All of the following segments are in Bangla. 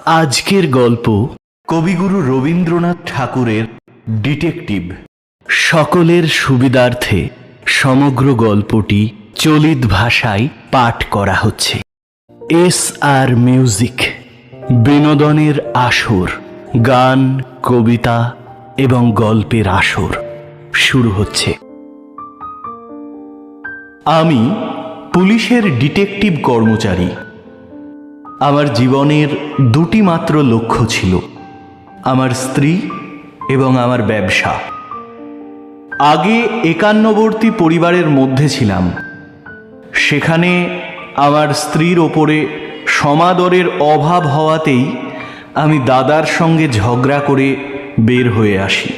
আজকের গল্প কবিগুরু রবীন্দ্রনাথ ঠাকুরের ডিটেকটিভ। সকলের সুবিধার্থে সমগ্র গল্পটি চলিত ভাষায় পাঠ করা হচ্ছে। এস আর মিউজিক, বিনোদনের আসর, গান, কবিতা এবং গল্পের আসর শুরু হচ্ছে। আমি পুলিশের ডিটেকটিভ কর্মচারী আমার জীবনের দুটি মাত্র লক্ষ্য ছিল, আমার স্ত্রী এবং আমার ব্যবসা। আগে একান্নবর্তী পরিবারের মধ্যে ছিলাম। সেখানে আমার স্ত্রীর ওপরে সমাদরের অভাব হওয়াতেই আমি দাদার সঙ্গে ঝগড়া করে বের হয়ে আসি।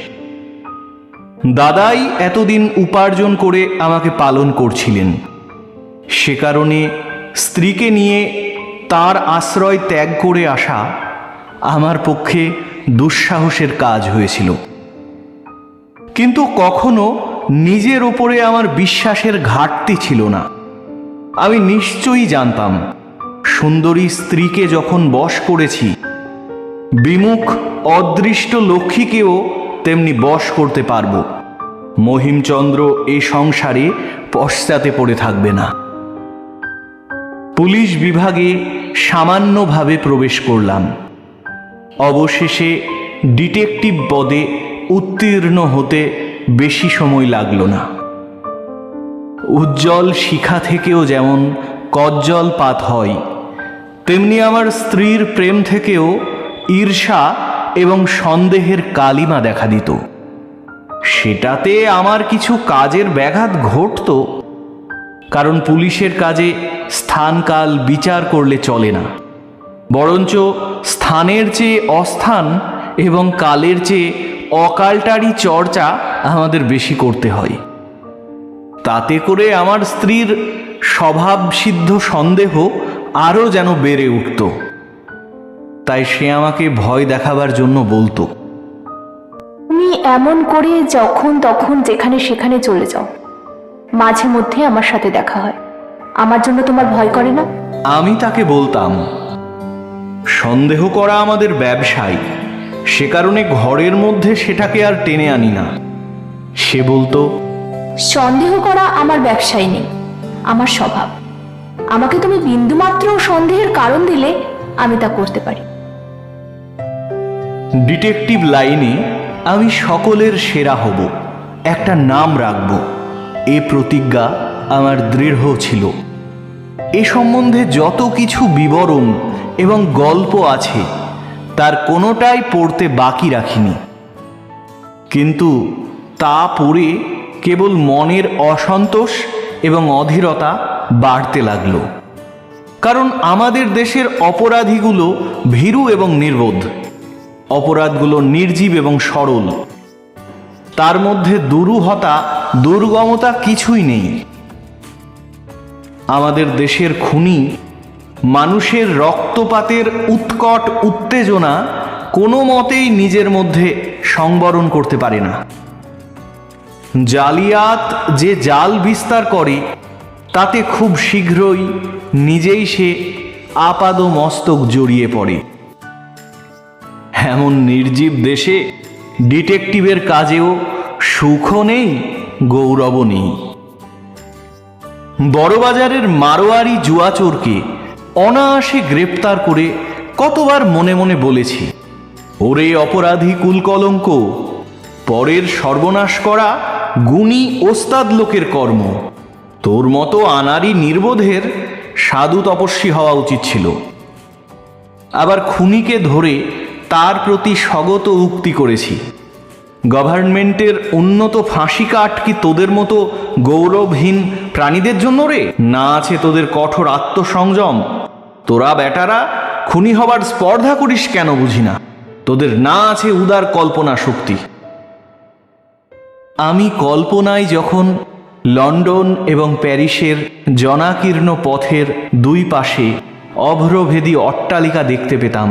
দাদাই এতদিন উপার্জন করে আমাকে পালন করছিলেন। সে কারণে স্ত্রীকে নিয়ে তার আশ্রয় ত্যাগ করে আসা আমার পক্ষে দুঃসাহসের কাজ হয়েছিল। কিন্তু কখনো নিজের ওপরে আমার বিশ্বাসের ঘাটতি ছিল না। আমি নিশ্চয়ই জানতাম, সুন্দরী স্ত্রীকে যখন বশ করেছি, বিমুখ, অদৃষ্ট লক্ষ্মীকেও তেমনি বশ করতে পারব। মহিমচন্দ্র এ সংসারে পশ্চাতে পড়ে থাকবে না। পুলিশ বিভাগে সামান্যভাবে প্রবেশ করলাম। অবশেষে ডিটেকটিভ পদে উত্তীর্ণ হতে বেশি সময় লাগল না। উজ্জ্বল শিখা থেকেও যেমন কজ্জল পাত হয়, তেমনি আমার স্ত্রীর প্রেম থেকেও ঈর্ষা এবং সন্দেহের কালিমা দেখা দিত। সেটাতে আমার কিছু কাজের ব্যাঘাত ঘটতো, কারণ পুলিশের কাজে স্থানকাল বিচার করলে চলে না। বরঞ্চ স্থানের চেয়ে অস্থান এবং কালের চেয়ে অকালটারই চর্চা আমাদের বেশি করতে হয়। তাতে করে আমার স্ত্রীর স্বভাবসিদ্ধ সন্দেহ আরও যেন বেড়ে উঠত। তাই সে আমাকে ভয় দেখাবার জন্য বলতো। তুমি এমন করে যখন তখন যেখানে সেখানে চলে যাও। মাঝে মধ্যে আমার সাথে দেখা হয়। আমার জন্য তোমার ভয় করে না? আমি তাকে বলতাম সন্দেহ করা আমাদের ব্যবসায়। সে কারণে ঘরের মধ্যে সেটাকে আর টেনে আনি না। সে বলতো সন্দেহ করা আমার ব্যবসায় নেই আমার স্বভাব। আমাকে তুমি বিন্দুমাত্র সন্দেহের কারণ দিলে আমি তা করতে পারি। ডিটেকটিভ লাইনে আমি সকলের সেরা হব একটা নাম রাখব। এ প্রতিজ্ঞা আমার দৃঢ় ছিল। এ সম্বন্ধে যত কিছু বিবরণ এবং গল্প আছে, তার কোনোটাই পড়তে বাকি রাখিনি। কিন্তু তা পড়ে কেবল মনের অসন্তোষ এবং অধীরতা বাড়তে লাগল। কারণ আমাদের দেশের অপরাধীগুলো ভীরু এবং নির্বোধ। অপরাধগুলো নির্জীব এবং সরল। তার মধ্যে দুরূহতা, দুর্গমতা কিছুই নেই। আমাদের দেশের খুনি, মানুষের রক্তপাতের উৎকট উত্তেজনা কোনো মতেই নিজের মধ্যে সংবরণ করতে পারে না। জালিয়াত যে জাল বিস্তার করে, তাতে খুব শীঘ্রই নিজেই সে আপাদ মস্তক জড়িয়ে পড়ে। এমন নির্জীব দেশে ডিটেকটিভের কাজেও সুখও নেই, গৌরবও নেই। বড়বাজারের মারোয়ারি জুয়াচোরকে অনায়াসে গ্রেপ্তার করে কতবার মনে মনে বলেছি। ওরে অপরাধী কুলকলঙ্ক, পরের সর্বনাশ করা গুণী ওস্তাদ লোকের কর্ম। তোর মতো আনারি নির্বোধের সাধু তপস্বী হওয়া উচিত ছিল। আবার খুনিকে ধরে তার প্রতি স্বগত উক্তি করেছি। গভর্নমেন্টের উন্নত ফাঁসি কাঠ কি তোদের মতো গৌরবহীন প্রাণীদের জন্য রে? না আছে তোদের কঠোর আত্মসংযম। তোরা বেটারা খুনি হবার স্পর্ধা করিস কেন বুঝি না? তোদের না আছে উদার কল্পনা শক্তি। আমি কল্পনায় যখন লন্ডন এবং প্যারিসের জনাকীর্ণ পথের দুই পাশে অভ্রভেদী অট্টালিকা দেখতে পেতাম,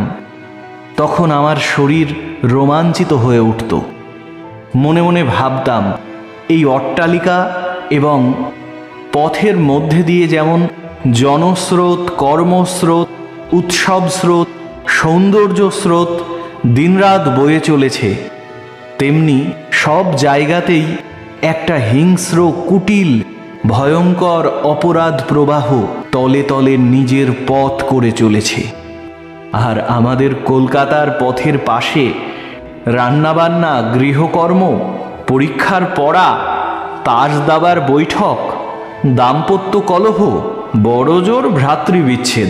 তখন আমার শরীর রোমাঞ্চিত হয়ে উঠত। মনে মনে ভাবতাম, এই অট্টালিকা এবং পথের মধ্যে দিয়ে যেমন জনস্রোত, কর্মস্রোত, উৎসব স্রোত, সৌন্দর্য স্রোত দিনরাত বয়ে চলেছে, তেমনি সব জায়গাতেই একটা হিংস্র, কুটিল, ভয়ঙ্কর অপরাধ প্রবাহ তলে তলে নিজের পথ করে চলেছে। আর আমাদের কলকাতার পথের পাশে রান্নাবান্না, গৃহকর্ম, পরীক্ষার পড়া, তাস দাবার বৈঠক, দাম্পত্য কলহ বড়জোর ভ্রাতৃবিচ্ছেদ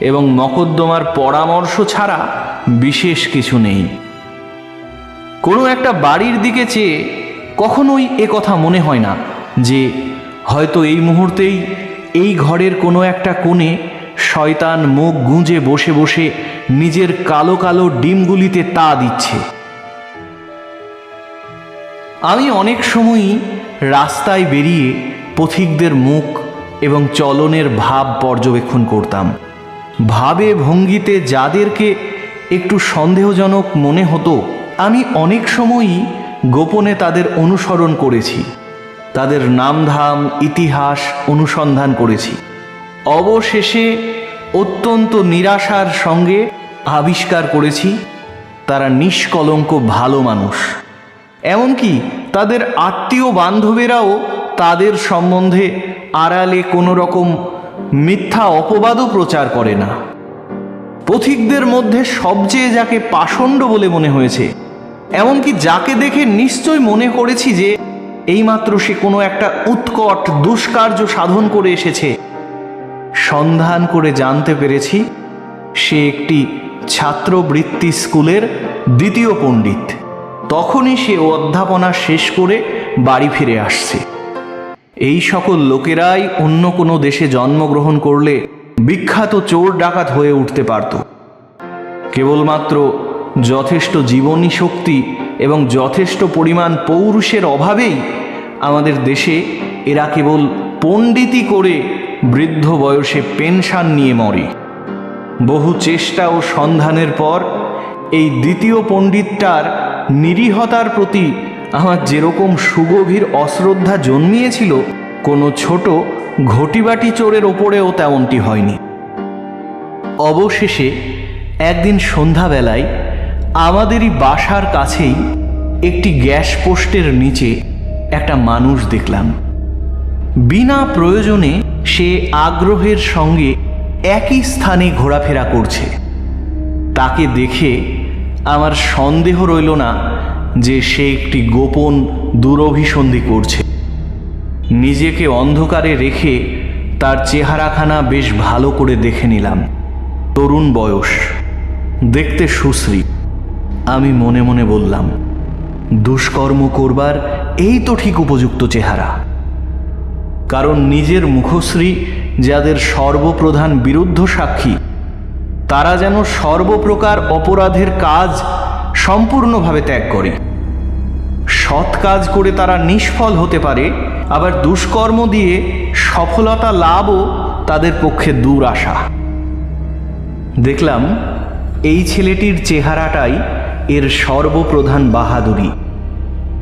এবং মকদ্দমার পরামর্শ ছাড়া বিশেষ কিছু নেই। কোনো একটা বাড়ির দিকে চেয়ে কখনোই এ কথা মনে হয় না যে হয়তো এই মুহূর্তেই এই ঘরের কোনো একটা কোণে শয়তান মুখ গুঁজে বসে বসে নিজের কালো কালো ডিমগুলিতে তা দিচ্ছে। আমি অনেক সময়ই রাস্তায় বেরিয়ে পথিকদের মুখ এবং চলনের ভাব পর্যবেক্ষণ করতাম। ভাবে ভঙ্গিতে যাদেরকে একটু সন্দেহজনক মনে হতো, আমি অনেক সময়ই গোপনে তাদের অনুসরণ করেছি। তাদের নামধাম, ইতিহাস অনুসন্ধান করেছি। অবশেষে অত্যন্ত নিরাশার সঙ্গে আবিষ্কার করেছি, তারা নিষ্কলঙ্ক ভালো মানুষ। এমনকি তাদের আত্মীয় বান্ধবেরাও তাদের সম্বন্ধে আড়ালে কোনো রকম মিথ্যা অপবাদও প্রচার করে না। পথিকদের মধ্যে সবচেয়ে যাকে পাষণ্ড বলে মনে হয়েছে, এমনকি যাকে দেখে নিশ্চয় মনে করেছি যে এইমাত্র সে কোনো একটা উৎকট দুষ্কার্য সাধন করে এসেছে। সন্ধান করে জানতে পেরেছি, সে একটি ছাত্রবৃত্তি স্কুলের দ্বিতীয় পণ্ডিত। তখনই সে অধ্যাপনা শেষ করে বাড়ি ফিরে আসছে। এই সকল লোকেরাই অন্য কোনো দেশে জন্মগ্রহণ করলে বিখ্যাত চোর ডাকাত হয়ে উঠতে পারত। কেবলমাত্র যথেষ্ট জীবনী শক্তি এবং যথেষ্ট পরিমাণ পৌরুষের অভাবেই আমাদের দেশে এরা কেবল পণ্ডিতি করে বৃদ্ধ বয়সে পেনশন নিয়ে মরে। বহু চেষ্টা ও সন্ধানের পর এই দ্বিতীয় পণ্ডিতটার নিরীহতার প্রতি আমার যেরকম সুগভীর অশ্রদ্ধা জন্মিয়েছিল, কোনো ছোট ঘটিবাটি চোরের ওপরেও তেমনটি হয়নি। অবশেষে একদিন সন্ধ্যাবেলায় আমাদেরই বাসার কাছেই একটি গ্যাস পোস্টের নিচে একটা মানুষ দেখলাম। বিনা প্রয়োজনে সে আগ্রহের সঙ্গে একই স্থানে ঘোরাফেরা করছে। তাকে দেখে আমার সন্দেহ রইল না যে সে একটি গোপন দুরভিসন্ধি করছে। নিজেকে অন্ধকারে রেখে তার চেহারাখানা বেশ ভালো করে দেখে নিলাম। তরুণ বয়স। দেখতে সুশ্রী। আমি মনে মনে বললাম, দুষ্কর্ম করবার এই তো ঠিক উপযুক্ত চেহারা। কারণ নিজের মুখশ্রী যাদের সর্বপ্রধান বিরুদ্ধ সাক্ষী তারা যেন সর্বপ্রকার অপরাধের কাজ সম্পূর্ণভাবে ত্যাগ করে। সৎ কাজ করে তারা নিষ্ফল হতে পারে, আবার দুষ্কর্ম দিয়ে সফলতা লাভও তাদের পক্ষে দূর আসা দেখলাম, এই ছেলেটির চেহারাটাই এর সর্বপ্রধান বাহাদুরি।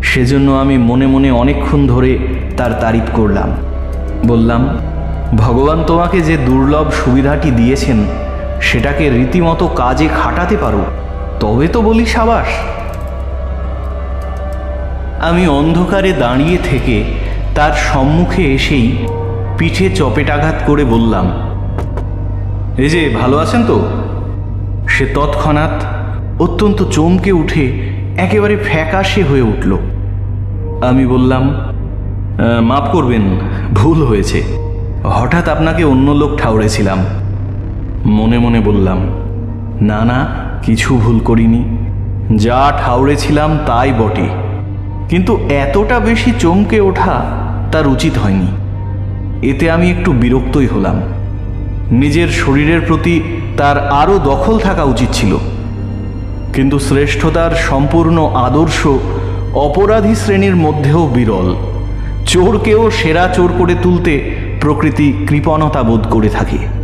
সেজন্য আমি মনে মনে অনেকক্ষণ ধরে তার তারিফ করলাম। বললাম, ভগবান তোমাকে যে দুর্লভ সুবিধাটি দিয়েছেন সেটাকে রীতিমতো কাজে খাটাতে পারো তবে তো বলি সাবাস। আমি অন্ধকারে দাঁড়িয়ে থেকে তার সম্মুখে এসেই পিঠে চপেটাঘাত করে বললাম এই যে ভালো আছেন তো? সে তৎক্ষণাৎ অত্যন্ত চমকে উঠে একেবারে ফ্যাকাশে হয়ে উঠল। আমি বললাম "আহ, মাফ করবেন ভুল হয়েছে। হঠাৎ আপনাকে অন্য লোক ঠাউরেছিলাম। মনে মনে বললাম, না না, কিছু ভুল করিনি। যা ঠাউরেছিলাম তাই বটে। কিন্তু এতটা বেশি চমকে ওঠা তার উচিত হয়নি। এতে আমি একটু বিরক্তই হলাম। নিজের শরীরের প্রতি তার আরও দখল থাকা উচিত ছিল। কিন্তু শ্রেষ্ঠতার সম্পূর্ণ আদর্শ অপরাধী শ্রেণির মধ্যেও বিরল। চোরকেও সেরা চোর করে তুলতে প্রকৃতি কৃপণতা বোধ করে থাকে।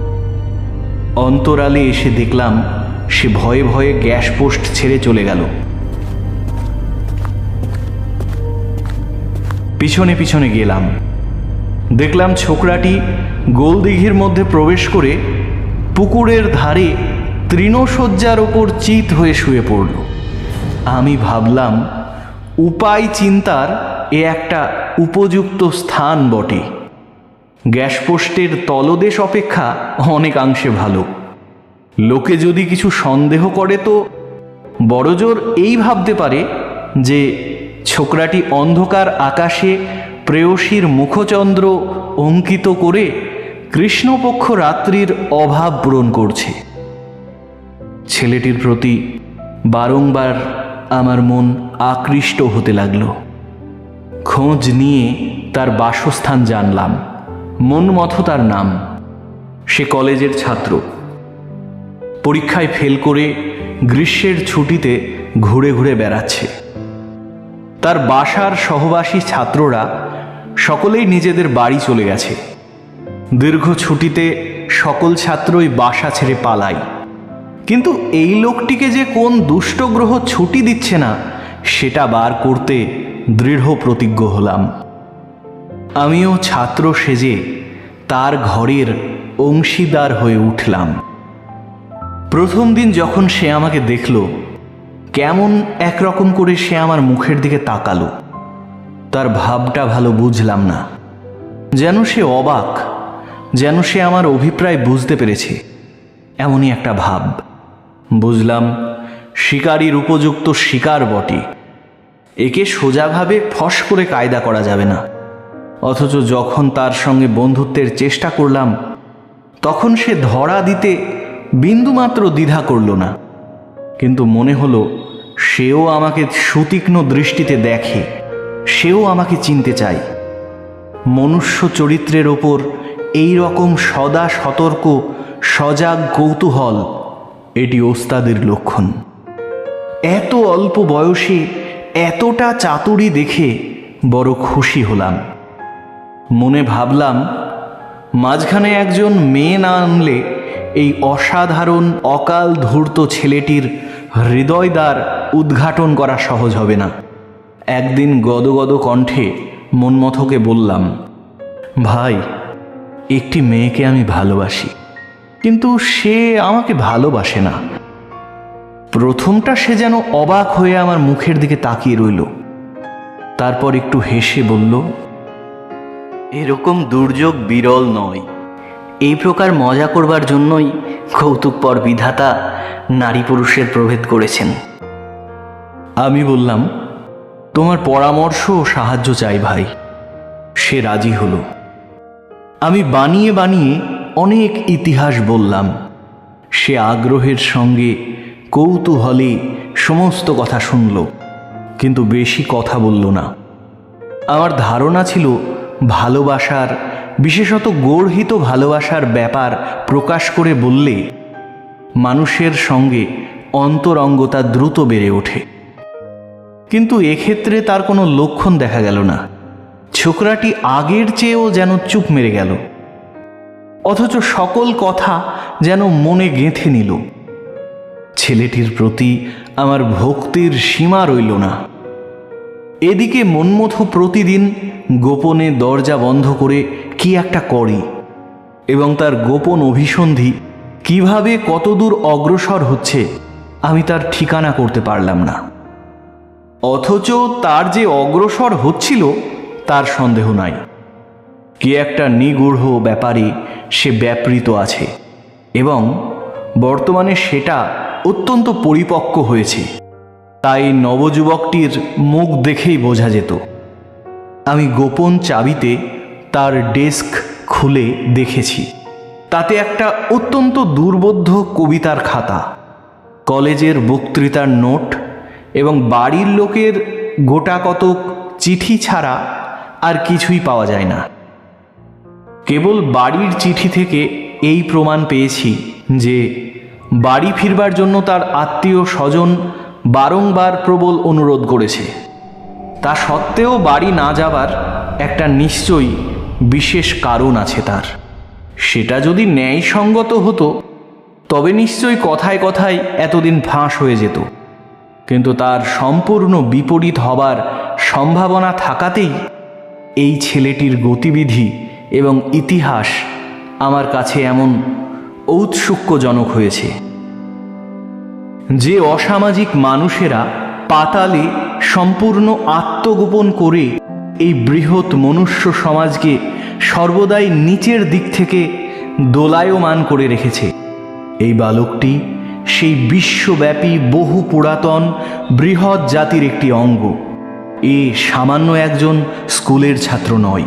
অন্তরালে এসে দেখলাম সে ভয়ে ভয়ে গ্যাস পোস্ট ছেড়ে চলে গেল। পিছনে পিছনে গেলাম। দেখলাম ছোকরাটি গোলদিঘির মধ্যে প্রবেশ করে পুকুরের ধারে তৃণশয্যার ওপর চিত হয়ে শুয়ে পড়ল। আমি ভাবলাম, উপায় চিন্তার এ একটা উপযুক্ত স্থান বটে। গ্যাস পোস্টের তলদেশ অপেক্ষা অনেকাংশে ভালো। লোকে যদি কিছু সন্দেহ করে তো বড়জোর এই ভাবতে পারে যে ছোকরাটি অন্ধকার আকাশে প্রেয়সীর মুখচন্দ্র অঙ্কিত করে কৃষ্ণপক্ষ রাত্রির অভাব পূরণ করছে। ছেলেটির প্রতি বারংবার আমার মন আকৃষ্ট হতে লাগল। খোঁজ নিয়ে তার বাসস্থান জানলাম। মন মথ তার নাম। সে কলেজের ছাত্র। পরীক্ষায় ফেল করে গ্রীষ্মের ছুটিতে ঘুরে ঘুরে বেড়াচ্ছে। তার বাসার সহবাসী ছাত্ররা সকলেই নিজেদের বাড়ি চলে গেছে। দীর্ঘ ছুটিতে সকল ছাত্রই বাসা ছেড়ে পালায় কিন্তু এই লোকটিকে যে কোন দুষ্ট গ্রহ ছুটি দিচ্ছে না, সেটা বার করতে দৃঢ় প্রতিজ্ঞ হলাম। আমিও ছাত্র সেজে তার ঘরের অংশীদার হয়ে উঠলাম। প্রথম দিন যখন সে আমাকে দেখল, কেমন একরকম করে সে আমার মুখের দিকে তাকালো। তার ভাবটা ভালো বুঝলাম না। যেন সে অবাক, যেন সে আমার অভিপ্রায় বুঝতে পেরেছে। এমনই একটা ভাব। বুঝলাম, শিকারীর উপযুক্ত শিকার বটে। একে সোজাভাবে ফস করে কায়দা করা যাবে না। অথচ যখন তার সঙ্গে বন্ধুত্বের চেষ্টা করলাম, তখন সে ধরা দিতে বিন্দুমাত্র দ্বিধা করল না। কিন্তু মনে হলো, সেও আমাকে সুতীক্ষ্ণ দৃষ্টিতে দেখে, সেও আমাকে চিনতে চায়। মনুষ্য চরিত্রের ওপর এই রকম সদা সতর্ক, সজাগ কৌতূহল, এটি ওস্তাদের লক্ষণ। এত অল্প বয়সে এতটা চাতুরি দেখে বড় খুশি হলাম। মনে ভাবলাম, মাঝখানে একজন মেয়ে না আনলে এই অসাধারণ অকাল ধূর্ত ছেলেটির হৃদয়দ্বার উদ্ঘাটন করা সহজ হবে না। একদিন গদগদ কণ্ঠে মনমথকে বললাম, ভাই, একটি মেয়েকে আমি ভালোবাসি, কিন্তু সে আমাকে ভালোবাসে না। প্রথমটা সে যেন অবাক হয়ে আমার মুখের দিকে তাকিয়ে রইল। তারপর একটু হেসে বলল এরকম দুর্যোগ বিরল নয়। এই প্রকার মজা করবার জন্যই কৌতুকপর বিধাতা নারী পুরুষের প্রভেদ করেছেন। আমি বললাম, তোমার পরামর্শ ও সাহায্য চাই ভাই, সে রাজি হলো। আমি বানিয়ে বানিয়ে অনেক ইতিহাস বললাম। সে আগ্রহের সঙ্গে কৌতূহলে সমস্ত কথা শুনল, কিন্তু বেশি কথা বলল না। আমার ধারণা ছিল ভালোবাসার, বিশেষত গর্হিত ভালোবাসার ব্যাপার প্রকাশ করে বললে, মানুষের সঙ্গে অন্তরঙ্গতা দ্রুত বেড়ে ওঠে। কিন্তু এক্ষেত্রে তার কোনো লক্ষণ দেখা গেল না। ছোকরাটি আগের চেয়েও যেন চুপ মেরে গেল। অথচ সকল কথা যেন মনে গেঁথে নিল। ছেলেটির প্রতি আমার ভক্তির সীমা রইল না। এদিকে মনমথ প্রতিদিন গোপনে দরজা বন্ধ করে কি একটা করে এবং তার গোপন অভিসন্ধি কীভাবে কতদূর অগ্রসর হচ্ছে আমি তার ঠিকানা করতে পারলাম না। অথচ তার যে অগ্রসর হচ্ছিল, তার সন্দেহ নাই। কি একটা নিগূঢ় ব্যাপারে সে ব্যাপৃত আছে এবং বর্তমানে সেটা অত্যন্ত পরিপক্ক হয়েছে। তাই নবযুবকটির মুখ দেখেই বোঝা যেত। আমি গোপন চাবিতে তার ডেস্ক খুলে দেখেছি। তাতে একটা অত্যন্ত দুর্বোধ্য কবিতার খাতা, কলেজের বক্তৃতার নোট এবং বাড়ির লোকের গোটা কতক চিঠি ছাড়া আর কিছুই পাওয়া যায় না। কেবল বাড়ির চিঠি থেকে এই প্রমাণ পেয়েছি যে বাড়ি ফিরবার জন্য তার আত্মীয় স্বজন বারংবার প্রবল অনুরোধ করেছে। তা সত্ত্বেও বাড়ি না যাবার একটা নিশ্চয়ই বিশেষ কারণ আছে তার। সেটা যদি ন্যায়সঙ্গত হতো, তবে নিশ্চয়ই কথায় কথায় এতদিন ফাঁস হয়ে যেত। কিন্তু তার সম্পূর্ণ বিপরীত হবার সম্ভাবনা থাকাতেই এই ছেলেটির গতিবিধি এবং ইতিহাস আমার কাছে এমন ঔৎসুক্যজনক হয়েছে। যে অসামাজিক মানুষেরা পাতালে সম্পূর্ণ আত্মগোপন করে এই বৃহৎ মনুষ্য সমাজকে সর্বদাই নিচের দিক থেকে দোলায়মান করে রেখেছে। এই বালকটি সেই বিশ্বব্যাপী বহু পুরাতন বৃহৎ জাতির একটি অঙ্গ। এ সামান্য একজন স্কুলের ছাত্র নয়।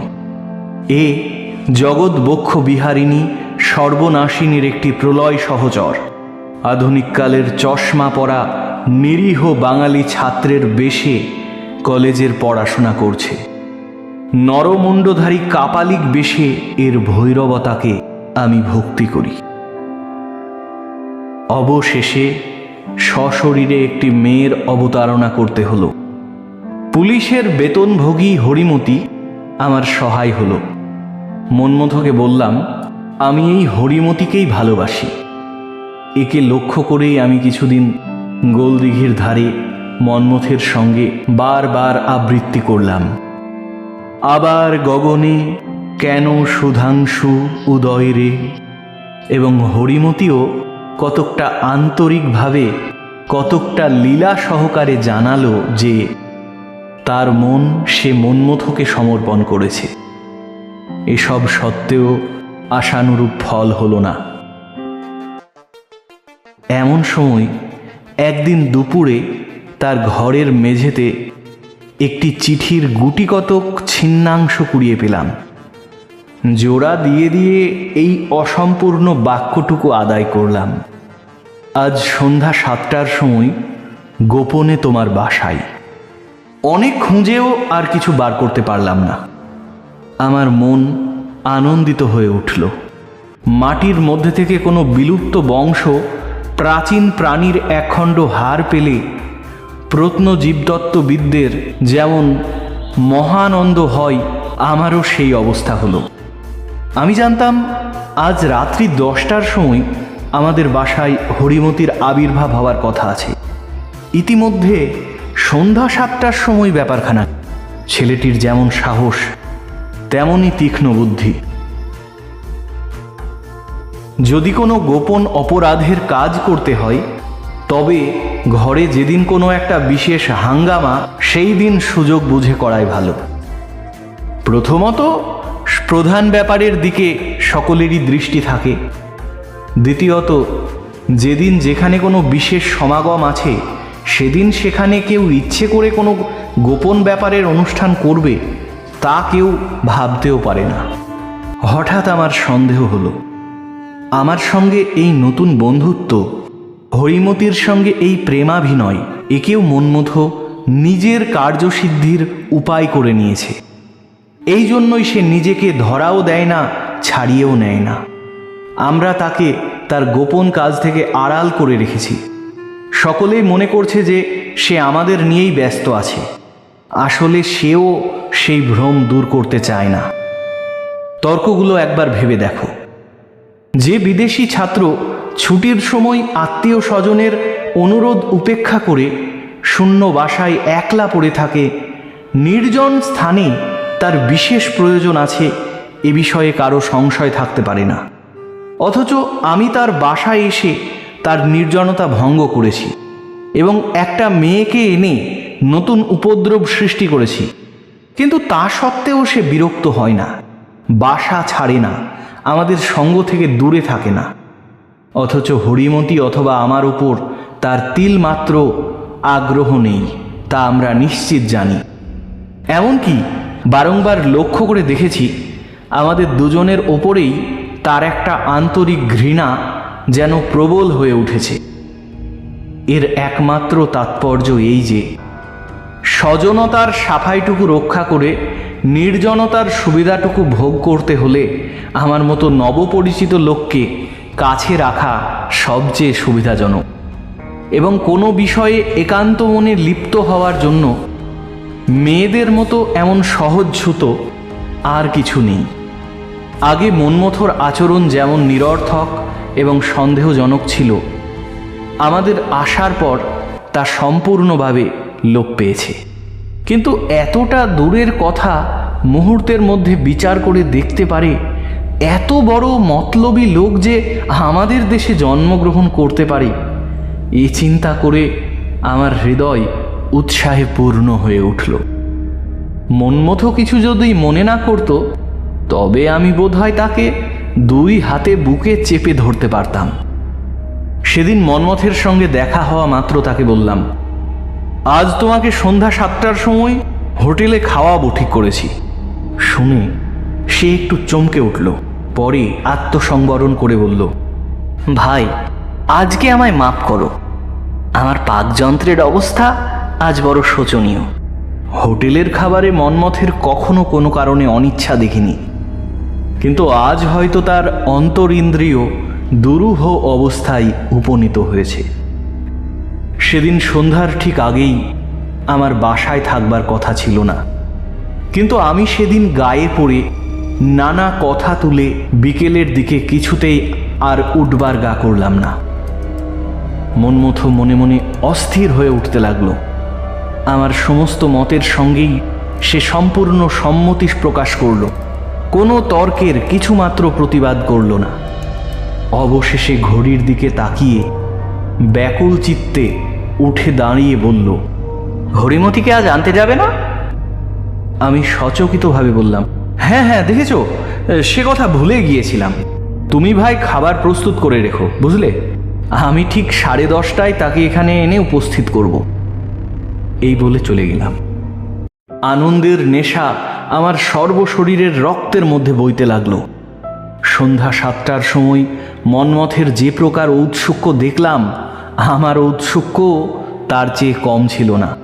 এ জগৎ বক্ষ বিহারিণী সর্বনাশিনীর একটি প্রলয় সহচর। আধুনিককালের চশমা পরা নিরীহ বাঙালি ছাত্রের বেশে কলেজের পড়াশোনা করছে। নরমুণ্ডধারী কাপালিক বেশে এর ভৈরবতাকে আমি ভক্তি করি। অবশেষে সশরীরে একটি মেয়ের অবতারণা করতে হলো। পুলিশের বেতনভোগী হরিমতি আমার সহায় হলো। মনমথকে বললাম, আমি এই হরিমতিকেই ভালোবাসি। একে লক্ষ্য করেই আমি কিছুদিন গোলদিঘির ধারে মন্মথের সঙ্গে বারবার আবৃত্তি করলাম। আবার গগনে, কেন সুধাংশু উদয় রে? এবং হরিমতিও কতকটা আন্তরিকভাবে, কতকটা লীলা সহকারে জানালো যে তার মন সে মন্মথকে সমর্পণ করেছে। এসব সত্ত্বেও আশানুরূপ ফল হলো না। এমন সময় একদিন দুপুরে তার ঘরের মেঝেতে একটি চিঠির গুটিকতক ছিন্নাংশ কুড়িয়ে পেলাম। জোড়া দিয়ে দিয়ে এই অসম্পূর্ণ বাক্যটুকু আদায় করলাম। আজ সন্ধ্যা সাতটার সময় গোপনে তোমার বাসায়। অনেক খুঁজেও আর কিছু বার করতে পারলাম না। আমার মন আনন্দিত হয়ে উঠল। মাটির মধ্যে থেকে কোনো বিলুপ্ত বংশ প্রাচীন প্রাণীর একখণ্ড হার পেলে প্রত্নজীবদত্তবিদদের যেমন মহানন্দ হয়, আমারও সেই অবস্থা হলো। আমি জানতাম, আজ রাত্রি দশটার সময় আমাদের বাসায় হরিমতির আবির্ভাব হওয়ার কথা আছে। ইতিমধ্যে সন্ধ্যা সাতটার সময় ব্যাপারখানা। ছেলেটির যেমন সাহস, তেমনই তীক্ষ্ণ বুদ্ধি। যদি কোনো গোপন অপরাধের কাজ করতে হয়, তবে ঘরে যেদিন কোনো একটা বিশেষ হাঙ্গামা, সেই দিন সুযোগ বুঝে করাই ভালো। প্রথমত, প্রধান ব্যাপারের দিকে সকলেরই দৃষ্টি থাকে। দ্বিতীয়ত, যেদিন যেখানে কোনো বিশেষ সমাগম আছে, সেদিন সেখানে কেউ ইচ্ছে করে কোনো গোপন ব্যাপারের অনুষ্ঠান করবে, তা কেউ ভাবতেও পারে না। হঠাৎ আমার সন্দেহ হলো। আমার সঙ্গে এই নতুন বন্ধুত্ব, হরিমতির সঙ্গে এই প্রেমাভিনয়, একেও মনমথ নিজের কার্যসিদ্ধির উপায় করে নিয়েছে। এই জন্যই সে নিজেকে ধরাও দেয় না, ছাড়িয়েও নেয় না। আমরা তাকে তার গোপন কাজ থেকে আড়াল করে রেখেছি। সকলেই মনে করছে যে সে আমাদের নিয়েই ব্যস্ত আছে। আসলে সেও সেই ভ্রম দূর করতে চায় না। তর্কগুলো একবার ভেবে দেখো। যে বিদেশি ছাত্র ছুটির সময় আত্মীয় স্বজনের অনুরোধ উপেক্ষা করে শূন্য বাসায় একলা পড়ে থাকে, নির্জন স্থানে তার বিশেষ প্রয়োজন আছে, এ বিষয়ে কারও সংশয় থাকতে পারে না। অথচ আমি তার বাসায় এসে তার নির্জনতা ভঙ্গ করেছি এবং একটা মেয়েকে এনে নতুন উপদ্রব সৃষ্টি করেছি। কিন্তু তা সত্ত্বেও সে বিরক্ত হয় না, বাসা ছাড়ে না আমাদের সঙ্গ থেকে দূরে থাকে না। অথচ হরিমতি অথবা আমার উপর তার তিলমাত্র আগ্রহ নেই, তা আমরা নিশ্চিত জানি। এমনকি বারংবার লক্ষ্য করে দেখেছি, আমাদের দুজনের ওপরেই তার একটা আন্তরিক ঘৃণা যেন প্রবল হয়ে উঠেছে। এর একমাত্র তাৎপর্য এই যে স্বজনতার সাফাইটুকু রক্ষা করে নির্জনতার সুবিধাটুকু ভোগ করতে হলে আমার মতো নবপরিচিত লোককে কাছে রাখা সবচেয়ে সুবিধাজনক। এবং কোনো বিষয়ে একান্ত মনে লিপ্ত হওয়ার জন্য মেয়েদের মতো এমন সহজছুত আর কিছু নেই। আগে মনমথর আচরণ যেমন নিরর্থক এবং সন্দেহজনক ছিল, আমাদের আসার পর তা সম্পূর্ণভাবে লোপ পেয়েছে। কিন্তু এতটা দূরের কথা মুহূর্তের মধ্যে বিচার করে দেখতে পারে এত বড় মতলবী লোক যে আমাদের দেশে জন্মগ্রহণ করতে পারে। এই চিন্তা করে আমার হৃদয় উৎসাহে পূর্ণ হয়ে উঠল। মনমথো কিছু যদি মনে না করত, তবে আমি বোধহয় তাকে দুই হাতে বুকে চেপে ধরতে পারতাম। সেদিন মনমথের সঙ্গে দেখা হওয়া মাত্র তাকে বললাম আজ তোমাকে সন্ধ্যা সাতটার সময় হোটেলে খাওয়াবো ঠিক করেছি। শুনে সে একটু চমকে উঠল, পরে আত্মসংবরণ করে বলল, ভাই, আজকে আমায় মাফ করো। আমার পাকযন্ত্রের অবস্থা আজ বড় শোচনীয়। হোটেলের খাবারে মনমথের কখনো কোনো কারণে অনিচ্ছা দেখিনি। কিন্তু আজ হয়তো তার অন্তরিন্দ্রিয় দুরূহ অবস্থায় উপনীত হয়েছে। সেদিন সন্ধ্যার ঠিক আগেই আমার বাসায় থাকবার কথা ছিল না। কিন্তু আমি সেদিন গায়ে পড়ে নানা কথা তুলে বিকেলের দিকে কিছুতেই আর উঠবার গা করলাম না। মনমথো মনে মনে অস্থির হয়ে উঠতে লাগল। আমার সমস্ত মতের সঙ্গেই সে সম্পূর্ণ সম্মতি প্রকাশ করল। কোনো তর্কের কিছুমাত্র প্রতিবাদ করল না। অবশেষে ঘড়ির দিকে তাকিয়ে ব্যাকুল চিত্তে উঠে দাঁড়িয়ে বলল হরিমতিকে আজ আনতে যাবে না? আমি সচকিতভাবে বললাম হ্যাঁ হ্যাঁ দেখেছ? সে কথা ভুলে গিয়েছিলাম। তুমি ভাই খাবার প্রস্তুত করে রেখো বুঝলে? আমি ঠিক সাড়ে দশটায় তাকে এখানে এনে উপস্থিত করব। এই বলে চলে গেলাম। আনন্দের নেশা আমার সর্বশরীরের রক্তের মধ্যে বইতে লাগল। সন্ধ্যা সাতটার সময় মনমথের যে প্রকার ঔৎসুক্য দেখলাম আমার ঔৎসুক্য তার চেয়ে কম ছিল না।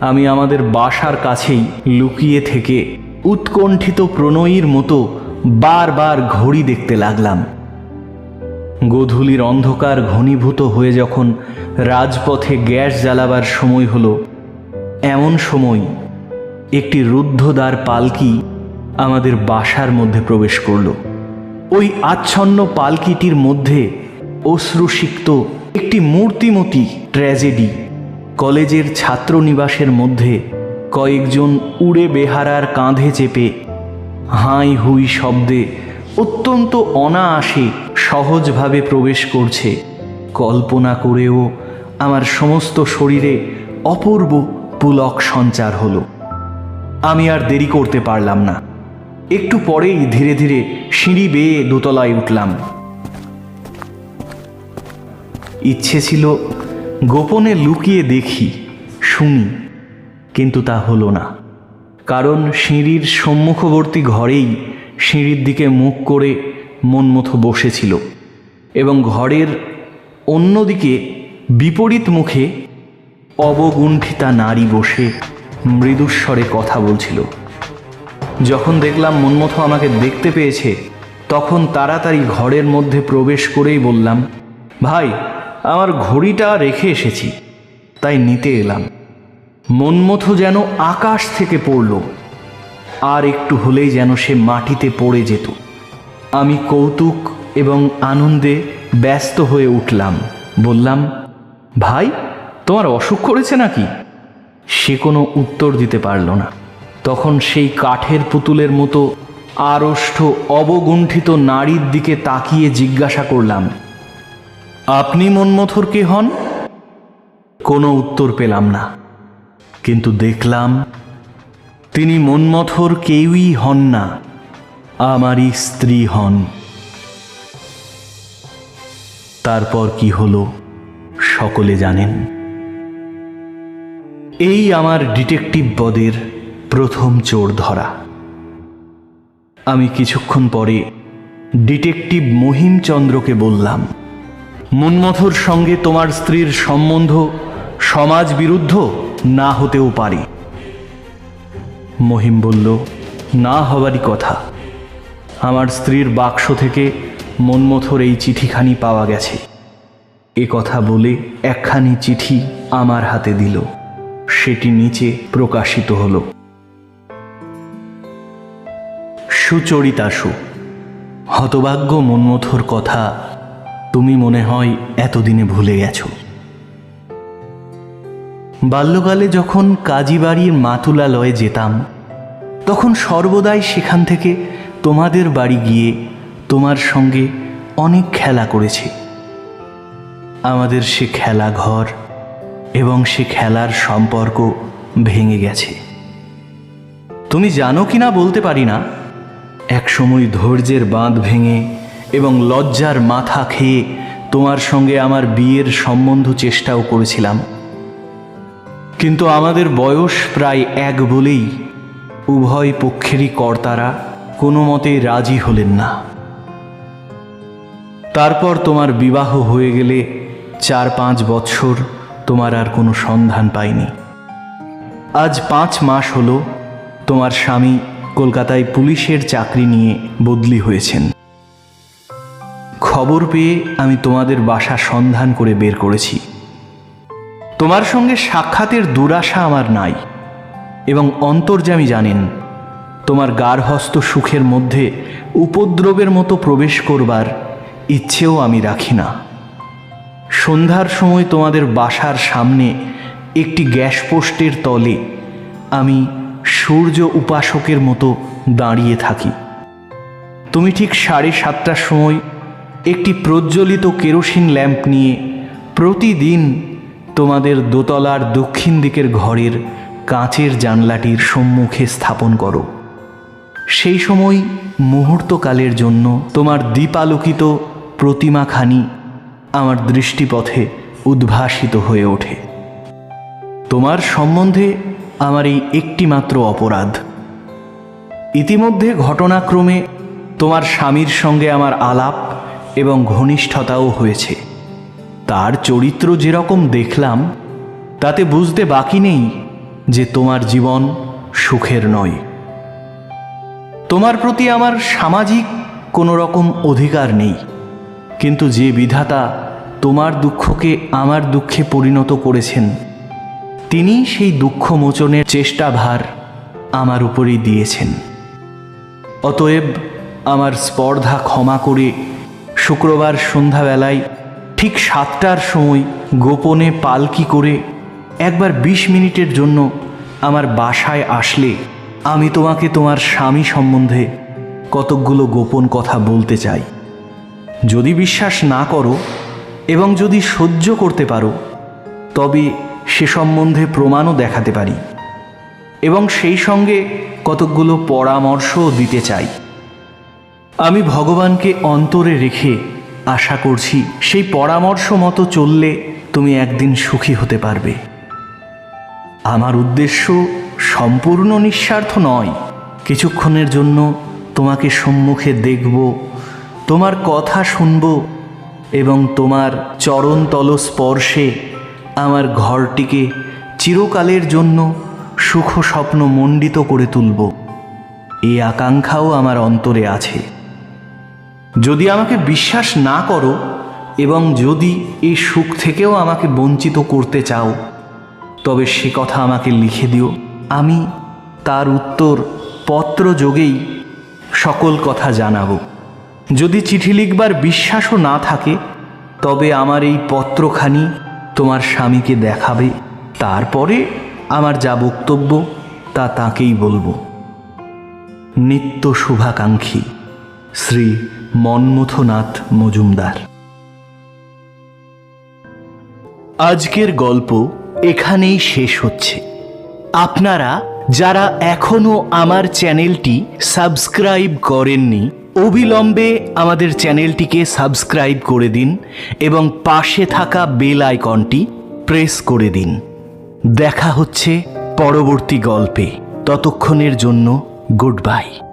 আমি আমাদের বাসার কাছেই লুকিয়ে থেকে উৎকণ্ঠিত প্রণয়ীর মতো বারবার ঘড়ি দেখতে লাগলাম। গোধূলির অন্ধকার ঘনীভূত হয়ে যখন রাজপথে গ্যাস জ্বালাবার সময় হলো, এমন সময় একটি রুদ্ধদ্বার পালকি আমাদের বাসার মধ্যে প্রবেশ করল। ওই আচ্ছন্ন পালকিটির মধ্যে অশ্রুসিক্ত একটি মূর্তিমতি ট্র্যাজেডি। কলেজের ছাত্রনিবাসের মধ্যে কয়েকজন উড়ে বেহারার কাঁধে চেপে হাই হুই শব্দে অত্যন্ত অনায়াসে সহজভাবে প্রবেশ করছে। কল্পনা করেও আমার সমস্ত শরীরে অপূর্ব পুলক সঞ্চার হলো। আমি আর দেরি করতে পারলাম না। একটু পরেই ধীরে ধীরে সিঁড়ি বেয়ে দোতলায় উঠলাম। ইচ্ছে ছিল গোপনে লুকিয়ে দেখি, শুনি, কিন্তু তা হলো না। কারণ সিঁড়ির সম্মুখবর্তী ঘরেই সিঁড়ির দিকে মুখ করে মনমথো বসেছিল এবং ঘরের অন্যদিকে বিপরীত মুখে অবগুণ্ঠিতা নারী বসে মৃদুস্বরে কথা বলছিল। যখন দেখলাম মনমথো আমাকে দেখতে পেয়েছে, তখন তাড়াতাড়ি ঘরের মধ্যে প্রবেশ করেই বললাম, ভাই আমার ঘড়িটা রেখে এসেছি, তাই নিতে এলাম। মনমথো যেন আকাশ থেকে পড়ল, আর একটু হলেই যেন সে মাটিতে পড়ে যেত। আমি কৌতুক এবং আনন্দে ব্যস্ত হয়ে উঠলাম, বললাম, ভাই, তোমার অসুখ করেছে নাকি? সে কোনো উত্তর দিতে পারল না। তখন সেই কাঠের পুতুলের মতো আড়ষ্ট, অবগুণ্ঠিত নারীর দিকে তাকিয়ে জিজ্ঞাসা করলাম আপনি মনমথর কে হন? কোনো উত্তর পেলাম না। কিন্তু দেখলাম, তিনি মনমথর কেউই হন না। আমারই স্ত্রী হন। তারপর কি হলো, সকলে জানেন। এই আমার ডিটেকটিভ পদের প্রথম চোর ধরা। আমি কিছুক্ষণ পরে ডিটেকটিভ মহিমচন্দ্রকে বললাম মনমথর সঙ্গে তোমার স্ত্রীর সম্বন্ধ সমাজ বিরুদ্ধ না হতেও পারে। মহিম বলল, না হবারই কথা। আমার স্ত্রীর বাক্স থেকে মনমথর এই চিঠিখানি পাওয়া গেছে। এ কথা বলে একখানি চিঠি আমার হাতে দিল। সেটি নিচে প্রকাশিত হল। সুচরিতাসু, হতভাগ্য মনমথর কথা তুমি মনে হয় এতদিনে ভুলে গেছো। বাল্যকালে যখন কাজীবাড়ির মাতুলালয়ে যেতাম, তখন সর্বদাই সেখান থেকে তোমাদের বাড়ি গিয়ে তোমার সঙ্গে অনেক খেলা করেছি। আমাদের সে খেলাঘর এবং সে খেলার সম্পর্ক ভেঙে গেছে। তুমি জানো কি না বলতে পারি না। একসময় ধৈর্যের বাঁধ ভেঙে এবং লজ্জার মাথা খেয়ে তোমার সঙ্গে আমার বিয়ের সম্বন্ধ চেষ্টাও করেছিলাম। কিন্তু আমাদের বয়স প্রায় এক বলেই উভয় পক্ষেরই কর্তারা কোনো মতেই রাজি হলেন না। তারপর তোমার বিবাহ হয়ে গেলে চার পাঁচ বৎসর তোমার আর কোনো সন্ধান পাইনি। আজ পাঁচ মাস হলো তোমার স্বামী কলকাতায় পুলিশের চাকরি নিয়ে বদলি হয়েছেন। খবর পেয়ে আমি তোমাদের বাসা সন্ধান করে বের করেছি। তোমার সঙ্গে সাক্ষাতের দুরাশা আমার নাই, এবং অন্তর্যামী জানেন, তোমার গার্হস্থ সুখের মধ্যে উপদ্রবের মতো প্রবেশ করবার ইচ্ছেও আমি রাখি না। সন্ধ্যার সময় তোমাদের বাসার সামনে একটি গ্যাস পোস্টের তলে আমি সূর্য উপাসকের মতো দাঁড়িয়ে থাকি। তুমি ঠিক সাড়ে সাতটার সময় একটি প্রজ্বলিত কেরোসিন ল্যাম্প নিয়ে প্রতিদিন তোমাদের দোতলার দক্ষিণ দিকের ঘরের কাঁচের জানলাটির সম্মুখে স্থাপন করো। সেই সময় মুহূর্তকালের জন্য তোমার দীপালোকিত প্রতিমাখানি আমার দৃষ্টিপথে উদ্ভাসিত হয়ে ওঠে। তোমার সম্বন্ধে আমার এই একটিমাত্র অপরাধ। ইতিমধ্যে ঘটনাক্রমে তোমার স্বামীর সঙ্গে আমার আলাপ এবং ঘনিষ্ঠতাও হয়েছে। তার চরিত্র যেরকম দেখলাম, তাতে বুঝতে বাকি নেই যে তোমার জীবন সুখের নয়। তোমার প্রতি আমার সামাজিক কোনো রকম অধিকার নেই, কিন্তু যে বিধাতা তোমার দুঃখকে আমার দুঃখে পরিণত করেছেন, তিনি সেই দুঃখ মোচনের চেষ্টাভার আমার উপরেই দিয়েছেন। অতএব আমার স্পর্ধা ক্ষমা করে শুক্রবার সন্ধ্যাবেলায় ঠিক সাতটার সময় গোপনে পালকি করে একবার বিশ মিনিটের জন্য আমার বাসায় আসলে আমি তোমাকে তোমার স্বামী সম্বন্ধে কতকগুলো গোপন কথা বলতে চাই। যদি বিশ্বাস না করো এবং যদি সহ্য করতে পারো, তবে সে সম্বন্ধে প্রমাণও দেখাতে পারি এবং সেই সঙ্গে কতকগুলো পরামর্শও দিতে চাই। আমি ভগবানকে অন্তরে রেখে আশা করছি, সেই পরামর্শ মতো চললে তুমি একদিন সুখী হতে পারবে। আমার উদ্দেশ্য সম্পূর্ণ নিঃস্বার্থ নয়। কিছুক্ষণের জন্য তোমাকে সম্মুখে দেখব, তোমার কথা শুনব এবং তোমার চরণতল স্পর্শে আমার ঘরটিকে চিরকালের জন্য সুখ স্বপ্ন মণ্ডিত করে তুলব। এই আকাঙ্ক্ষাও আমার অন্তরে আছে। যদি আমাকে বিশ্বাস না করো এবং যদি এই সুখ থেকেও আমাকে বঞ্চিত করতে চাও, তবে সে কথা আমাকে লিখে দিও। আমি তার উত্তর পত্র যোগেই সকল কথা জানাব। যদি চিঠি লিখবার বিশ্বাসও না থাকে, তবে আমার এই পত্রখানি তোমার স্বামীকে দেখাবে। তারপরে আমার যা বক্তব্য, তা তাকেই বলব। নিত্য শুভাকাঙ্ক্ষী শ্রী মন্মথনাথ মজুমদার। আজকের গল্প এখানেই শেষ হচ্ছে। আপনারা যারা এখনও আমার চ্যানেলটি সাবস্ক্রাইব করেননি, অবিলম্বে আমাদের চ্যানেলটিকে সাবস্ক্রাইব করে দিন এবং পাশে থাকা বেল আইকনটি প্রেস করে দিন। দেখা হচ্ছে পরবর্তী গল্পে। ততক্ষণের জন্য গুড বাই।